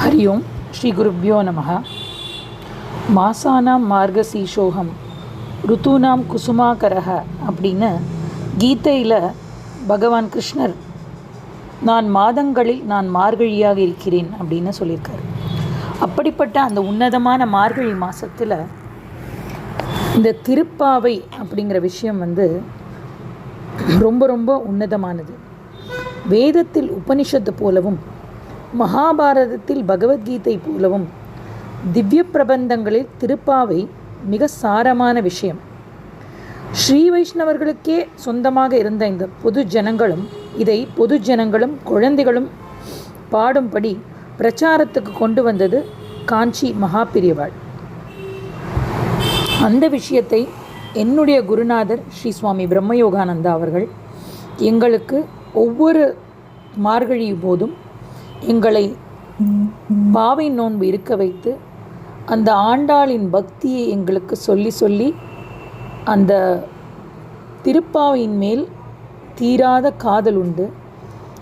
हरि ओं श्रीगुरुभ्यो नमः மாசானாம் மார்கசீஷோகம் ருத்தூனாம் குசுமாகரஹ அப்படின்னு கீதையில் பகவான் கிருஷ்ணர் நான் மாதங்களில் நான் மார்கழியாக இருக்கிறேன் அப்படின்னு சொல்லியிருக்காரு அப்படிப்பட்ட அந்த உன்னதமான மார்கழி மாதத்தில் இந்த திருப்பாவை அப்படிங்கிற விஷயம் வந்து ரொம்ப ரொம்ப உன்னதமானது வேதத்தில் உபனிஷத்து போலவும் மகாபாரதத்தில் பகவத்கீதை போலவும் திவ்ய பிரபந்தங்களில் திருப்பாவை மிக சாரமான விஷயம். ஸ்ரீ வைஷ்ணவர்களுக்கே சொந்தமாக இருந்த இந்த பொது ஜனங்களும் இதை பொது ஜனங்களும் குழந்தைகளும் பாடும்படி பிரச்சாரத்துக்கு கொண்டு வந்தது காஞ்சி மகாபிரியவாள். அந்த விஷயத்தை என்னுடைய குருநாதர் ஸ்ரீ சுவாமி பிரம்மயோகானந்தா அவர்கள் எங்களுக்கு ஒவ்வொரு மார்கழி போதும் எங்களை பாவை நோன்பு இருக்க வைத்து அந்த ஆண்டாளின் பக்தியை எங்களுக்கு சொல்லி சொல்லி அந்த திருப்பாவையின் மேல் தீராத காதல் உண்டு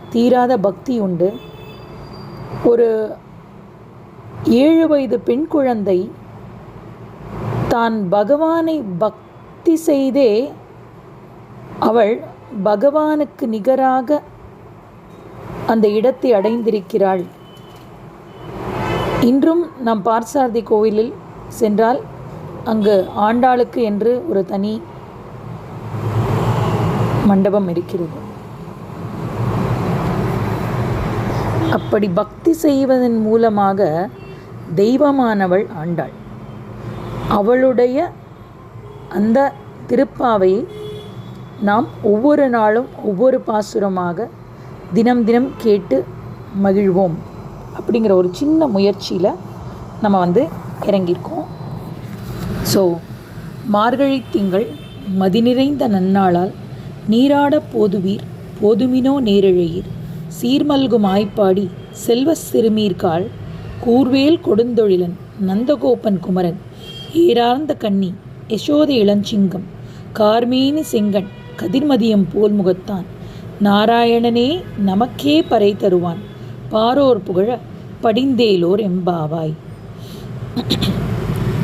தீராத பக்தி உண்டு. ஒரு ஏழு வயது பெண் குழந்தை தான் பகவானை பக்தி செய்தே அவள் பகவானுக்கு நிகராக அந்த இடத்தை அடைந்திருக்கிறாள். இன்றும் நாம் பார்சாரதி கோவிலில் சென்றால் அங்கு ஆண்டாளுக்கு என்று ஒரு தனி மண்டபம் இருக்கிறது. அப்படி பக்தி செய்வதன் மூலமாக தெய்வமானவள் ஆண்டாள். அவளுடைய அந்த திருப்பாவை நாம் ஒவ்வொரு நாளும் ஒவ்வொரு பாசுரமாக தினம் தினம் கேட்டு மகிழ்வோம் அப்படிங்கிற ஒரு சின்ன முயற்சியில் நம்ம வந்து இறங்கியிருக்கோம். ஸோ மார்கழி திங்கள் மதி நிறைந்த நன்னாளால் நீராட போதுவீர் போதுமினோ நேரிழையீர். சீர்மல்கும் ஆய்ப்பாடி செல்வ சிறுமீர்கால் கூர்வேல் கொடுந்தொழிலன் நந்தகோபன் குமரன் ஏரார்ந்த கண்ணி யசோத இளஞ்சிங்கம் கார்மேனி செங்கன் கதிர்மதியம் போல் முகத்தான் நாராயணனே நமக்கே பறை தருவான். பாரோர் புகழ படிந்தேலோர் எம்பாவாய்.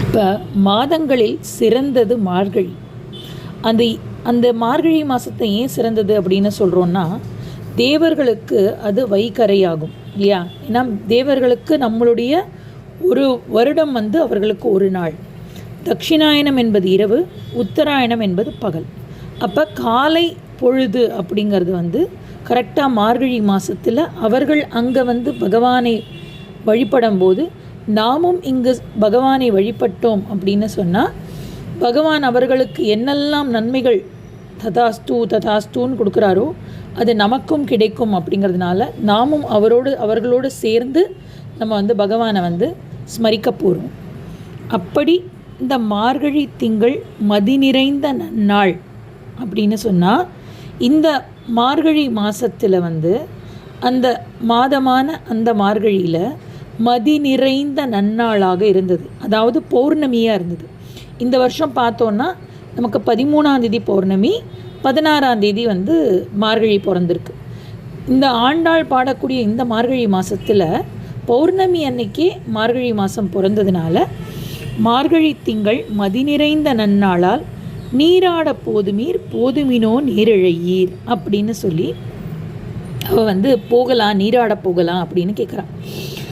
இப்போ மாதங்களில் சிறந்தது மார்கழி. அந்த அந்த மார்கழி மாதத்தை ஏன் சிறந்தது அப்படின்னு சொல்கிறோன்னா தேவர்களுக்கு அது வைகரையாகும் இல்லையா? ஏன்னா தேவர்களுக்கு நம்மளுடைய ஒரு வருடம் வந்து அவர்களுக்கு ஒரு நாள். தட்சிணாயனம் என்பது இரவு உத்தராயணம் என்பது பகல். அப்போ காலை பொழுது அப்படிங்கிறது வந்து கரெக்டாக மார்கழி மாதத்தில் அவர்கள் அங்கே வந்து பகவானை வழிபடும் போது நாமும் இங்கு பகவானை வழிபட்டோம் அப்படின்னு சொன்னால் பகவான் அவர்களுக்கு என்னெல்லாம் நன்மைகள் ததாஸ்து ததாஸ்துன்னு கொடுக்குறாரோ அது நமக்கும் கிடைக்கும் அப்படிங்கிறதுனால நாமும் அவரோடு அவர்களோடு சேர்ந்து நம்ம வந்து பகவானை வந்து ஸ்மரிக்க போகிறோம் அப்படி இந்த மார்கழி திங்கள் மதி நிறைந்த நன்னாள் அப்படின்னு சொன்னால் இந்த மார்கழி மாதத்தில் வந்து அந்த மாதமான அந்த மார்கழியில் மதி நிறைந்த நன்னாளாக இருந்தது. அதாவது பௌர்ணமியாக இருந்தது. இந்த வருஷம் பார்த்தோன்னா நமக்கு பதிமூணாம் தேதி பௌர்ணமி பதினாறாம் தேதி வந்து மார்கழி பிறந்திருக்கு. இந்த ஆண்டாள் பாடக்கூடிய இந்த மார்கழி மாதத்தில் பௌர்ணமி அன்னைக்கே மார்கழி மாதம் பிறந்ததுனால மார்கழி திங்கள் மதி நிறைந்த நன்னாளால் நீராட போதுமீர் போதுமினோ நீரிழையீர் அப்படின்னு சொல்லி அவள் வந்து போகலாம் நீராட போகலாம் அப்படின்னு கேட்குறான்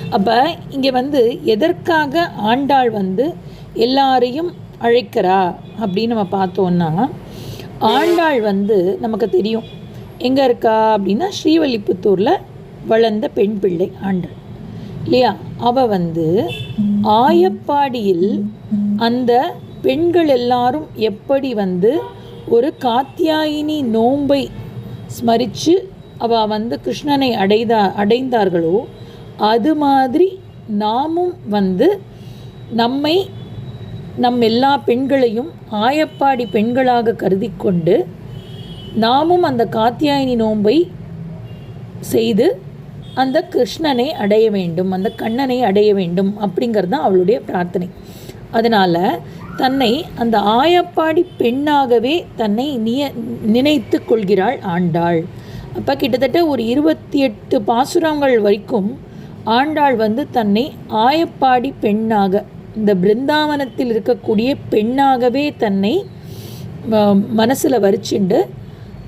அப்போ இங்கே வந்து எதற்காக ஆண்டாள் வந்து எல்லாரையும் அழைக்கிறா அப்படின்னு நம்ம பார்த்தோன்னா ஆண்டாள் வந்து நமக்கு தெரியும். எங்கே இருக்கா அப்படின்னா ஸ்ரீவல்லிபுத்தூரில் வளர்ந்த பெண் பிள்ளை ஆண்டாள். இல்லையா? அவள் வந்து ஆயப்பாடியில் அந்த பெண்கள் எல்லாரும் எப்படி வந்து ஒரு காத்தியாயினி நோம்பை ஸ்மரித்து அவள் வந்து கிருஷ்ணனை அடைதா அடைந்தார்களோ அது மாதிரி நாமும் வந்து நம்மை நம் எல்லா பெண்களையும் ஆயப்பாடி பெண்களாக கருதி கொண்டு நாமும் அந்த காத்தியாயினி நோன்பை செய்து அந்த கிருஷ்ணனை அடைய வேண்டும் அந்த கண்ணனை அடைய வேண்டும் அப்படிங்கிறது தான் அவளுடைய பிரார்த்தனை. அதனால் தன்னை அந்த ஆயப்பாடி பெண்ணாகவே தன்னை நிய நினைத்து கொள்கிறாள் ஆண்டாள். அப்போ கிட்டத்தட்ட ஒரு இருபத்தி எட்டு பாசுரங்கள் வரைக்கும் ஆண்டாள் வந்து தன்னை ஆயப்பாடி பெண்ணாக இந்த பிருந்தாவனத்தில் இருக்கக்கூடிய பெண்ணாகவே தன்னை மனசில் வரிச்சுண்டு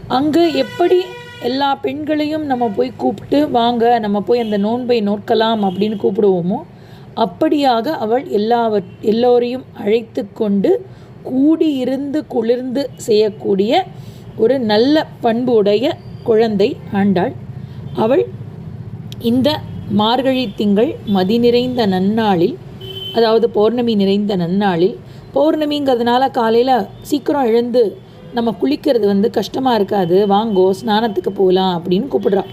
அங்கே எப்படி எல்லா பெண்களையும் நம்ம போய் கூப்பிட்டு வாங்க நம்ம போய் அந்த நோன்பை நோக்கலாம் அப்படின்னு கூப்பிடுவோமோ அப்படியாக அவள் எல்லாவற் எல்லோரையும் அழைத்து கொண்டு கூடியிருந்து குளிர்ந்து செய்யக்கூடிய ஒரு நல்ல பண்புடைய குழந்தை ஆண்டாள். அவள் இந்த மார்கழி திங்கள் மதி நிறைந்த நன்னாளில் அதாவது பௌர்ணமி நிறைந்த நன்னாளில் பௌர்ணமிங்கிறதுனால காலையில் சீக்கிரம் எழுந்து நம்ம குளிக்கிறது வந்து கஷ்டமாக இருக்காது. வாங்கோ ஸ்நானத்துக்கு போகலாம் அப்படின்னு கூப்பிடுறா.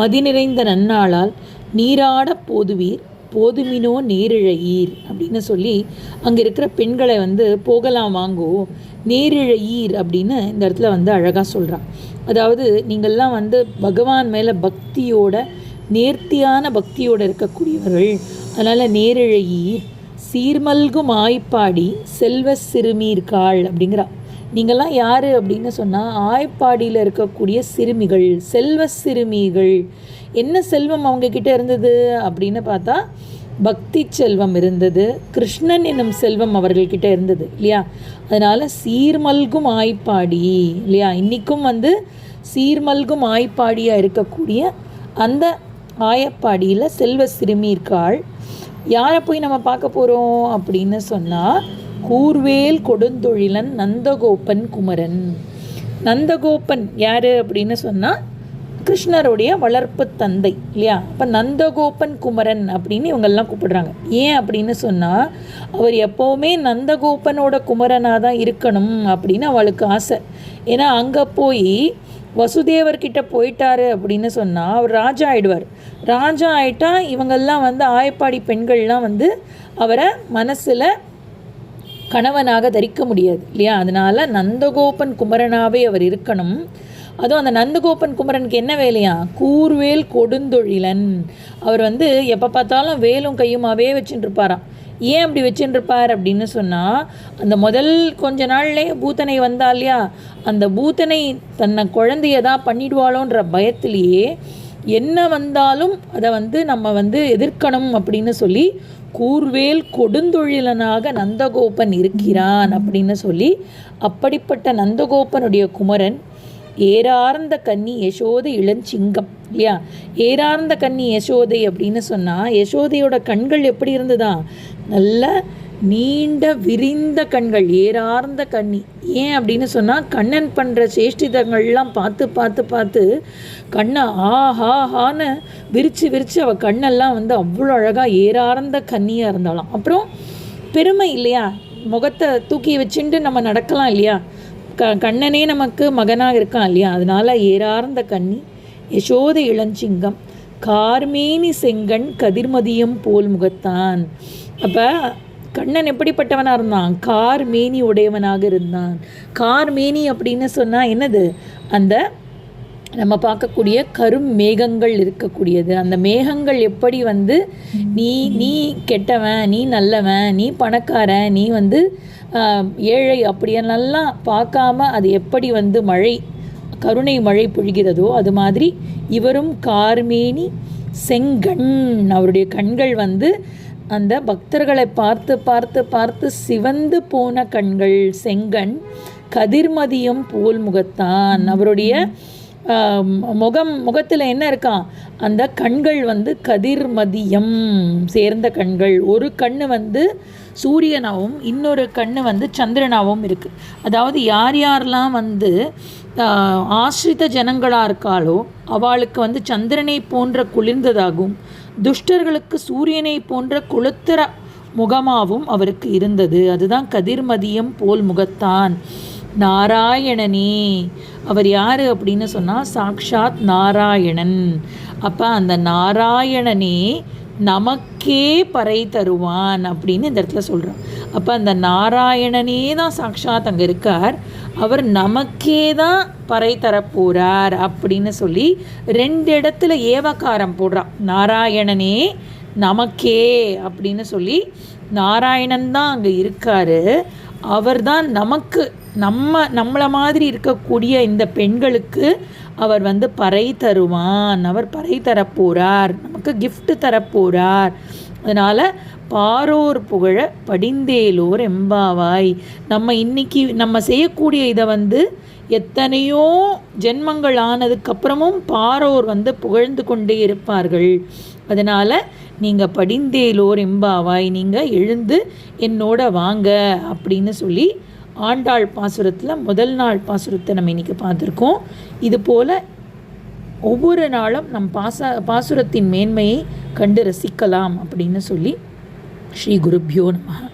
மதி நிறைந்த நன்னாளால் நீராட போதுவீர். போதுமினோ நேரிழையீர் அப்படின்னு சொல்லி அங்கே இருக்கிற பெண்களை வந்து போகலாம் வாங்கோ நேரிழையீர் அப்படின்னு இந்த இடத்துல வந்து அழகாக சொல்கிறான் அதாவது நீங்கள்லாம் வந்து பகவான் மேலே பக்தியோட நேர்த்தியான பக்தியோடு இருக்கக்கூடியவர்கள். அதனால் நேரிழையீர் சீர்மல்கும் ஆய்ப்பாடி செல்வ சிறுமீர்காள் அப்படிங்கிறா. நீங்கள்லாம் யார் அப்படின்னு சொன்னால் ஆய்ப்பாடியில் இருக்கக்கூடிய சிறுமிகள் செல்வ சிறுமிகள். என்ன செல்வம் அவங்கக்கிட்ட இருந்தது அப்படின்னு பார்த்தா பக்தி செல்வம் இருந்தது கிருஷ்ணன் என்னும் செல்வம் அவர்கள்கிட்ட இருந்தது இல்லையா? அதனால் சீர்மல்கும் ஆய்ப்பாடி இல்லையா? இன்றைக்கும் வந்து சீர்மல்கும் ஆய்ப்பாடியாக இருக்கக்கூடிய அந்த ஆயப்பாடியில் செல்வ சிறுமி இருக்காள். யாரை போய் நம்ம பார்க்க போகிறோம் அப்படின்னு சொன்னால் கூர்வேல் கொடுந்தொழிலன் நந்தகோபன் குமரன். நந்தகோபன் யார் அப்படின்னு சொன்னால் கிருஷ்ணருடைய வளர்ப்பு தந்தை இல்லையா? அப்போ நந்தகோபன் குமரன் அப்படின்னு இவங்கெல்லாம் கூப்பிடுறாங்க. ஏன் அப்படின்னு சொன்னால் அவர் எப்போவுமே நந்தகோபனோட குமரனாக தான் இருக்கணும் அப்படின்னு அவளுக்கு ஆசை. ஏன்னா அங்கே போய் வசுதேவர்கிட்ட போயிட்டாரு அப்படின்னு சொன்னால் அவர் ராஜா ஆயிடுவார். ராஜா ஆயிட்டா இவங்கெல்லாம் வந்து ஆயப்பாடி பெண்கள்லாம் வந்து அவரை மனசில் கணவனாக தரிக்க முடியாது இல்லையா? அதனால் நந்தகோபன் குமரனாகவே அவர் இருக்கணும். அதுவும் அந்த நந்தகோபன் குமரனுக்கு என்ன வேலையா? கூர்வேல் கொடுந்தொழிலன். அவர் வந்து எப்போ பார்த்தாலும் வேலும் கையுமாவே வச்சுட்டு இருப்பாராம் ஏன் அப்படி வச்சுருப்பார் அப்படின்னு சொன்னால் அந்த முதல் கொஞ்ச நாள்லேயே பூத்தனை வந்தா இல்லையா? அந்த பூத்தனை தன்னை குழந்தைய தான் பண்ணிடுவாளோன்ற பயத்திலேயே என்ன வந்தாலும் அதை வந்து நம்ம வந்து எதிர்க்கணும் அப்படின்னு சொல்லி கூர்வேல் கொடுந்தொழிலனாக நந்தகோபன் இருக்கிறான் அப்படின்னு சொல்லி அப்படிப்பட்ட நந்தகோபனுடைய குமரன் ஏறார்ந்த கன்னி யசோதை இளஞ்சிங்கம் இல்லையா? ஏறார்ந்த கன்னி யசோதை அப்படின்னு சொன்னால் யசோதையோட கண்கள் எப்படி இருந்ததா? நல்ல நீண்ட விரிந்த கண்கள் ஏறார்ந்த கண்ணி. ஏன் அப்படின்னு சொன்னால் கண்ணன் பண்ணுற சேஷ்டிதங்கள்லாம் பார்த்து பார்த்து பார்த்து கண்ணை ஆஹா ஹான்னு விரித்து விரித்து அவள் கண்ணெல்லாம் வந்து அவ்வளோ அழகாக ஏறார்ந்த கண்ணியாக இருந்தாலும் அப்புறம் பெருமை இல்லையா? முகத்தை தூக்கி வச்சுட்டு நம்ம நடக்கலாம் இல்லையா? க கண்ணனே நமக்கு மகனாக இருக்கான் இல்லையா? அதனால் ஏறார்ந்த கண்ணி யசோத இளஞ்சிங்கம் கார்மேனி செங்கண் கதிர்மதியம் போல் முகத்தான். அப்போ கண்ணன் எப்படிப்பட்டவனாக இருந்தான்? கார் மேனி உடையவனாக இருந்தான். கார் மேனி அப்படின்னு சொன்னால் என்னது? அந்த நம்ம பார்க்கக்கூடிய கரும் மேகங்கள் இருக்கக்கூடியது. அந்த மேகங்கள் எப்படி வந்து நீ நீ கெட்டவன் நீ நல்லவன் நீ பணக்காரன் நீ வந்து ஏழை அப்படியெல்லாம் பார்க்காம அது எப்படி வந்து மழை கருணை மழை பொழிகிறதோ அது மாதிரி இவரும் கார்மேனி செங்கண். அவருடைய கண்கள் வந்து அந்த பக்தர்களை பார்த்து பார்த்து பார்த்து சிவந்து போன கண்கள் செங்கண் கதிர்மதியம் போல் முகத்தான். அவருடைய முகம் முகத்தில் என்ன இருக்கான் அந்த கண்கள் வந்து கதிர்மதியம் சேர்ந்த கண்கள். ஒரு கண் வந்து சூரியனாகவும் இன்னொரு கண் வந்து சந்திரனாகவும் இருக்குது அதாவது யார் யாரெல்லாம் வந்து ஆசிரித ஜனங்களாக இருக்காளோ அவளுக்கு வந்து சந்திரனை போன்ற குளிர்ந்ததாகும் துஷ்டர்களுக்கு சூரியனை போன்ற குளுத்திர முகமாகவும் அவருக்கு இருந்தது. அதுதான் கதிர்மதியம் போல் முகத்தான். நாராயணனே அவர் யார் அப்படின்னு சொன்னால் சாக்ஷாத் நாராயணன். அப்போ அந்த நாராயணனே நமக்கே பறை தருவான் அப்படின்னு இந்த இடத்துல சொல்கிறான் அப்போ அந்த நாராயணனே தான் சாக்ஷாத் அங்கே இருக்கார். அவர் நமக்கே தான் பறை தரப்போகிறார் அப்படின்னு சொல்லி ரெண்டு இடத்துல ஏவக்காரம் போடுறான். நாராயணனே நமக்கே அப்படின்னு சொல்லி நாராயணன் தான் அங்கே இருக்கார். அவர் தான் நமக்கு நம்ம நம்மளை மாதிரி இருக்கக்கூடிய இந்த பெண்களுக்கு அவர் வந்து பறை தருவான். அவர் பறை தரப்போகிறார் நமக்கு கிஃப்ட் தரப்போகிறார் அதனால் பாரோர் புகழ படிந்தேலோர் எம்பாவாய். நம்ம இன்னைக்கு நம்ம செய்யக்கூடிய இதை வந்து எத்தனையோ ஜென்மங்கள் ஆனதுக்கப்புறமும் பாரோர் வந்து புகழ்ந்து கொண்டே இருப்பார்கள். அதனால் நீங்கள் படிந்தேலோர் எம்பாவாய். நீங்கள் எழுந்து என்னோட வாங்க அப்படின்னு சொல்லி ஆண்டாள் பாசுரத்தில் முதல் நாள் பாசுரத்தை நம்ம இன்றைக்கி பார்த்துருக்கோம். இது போல் ஒவ்வொரு நாளும் நம் பாச பாசுரத்தின் மேன்மையை கண்டு ரசிக்கலாம் அப்படின்னு சொல்லி ஸ்ரீ குருப்யோ நமகா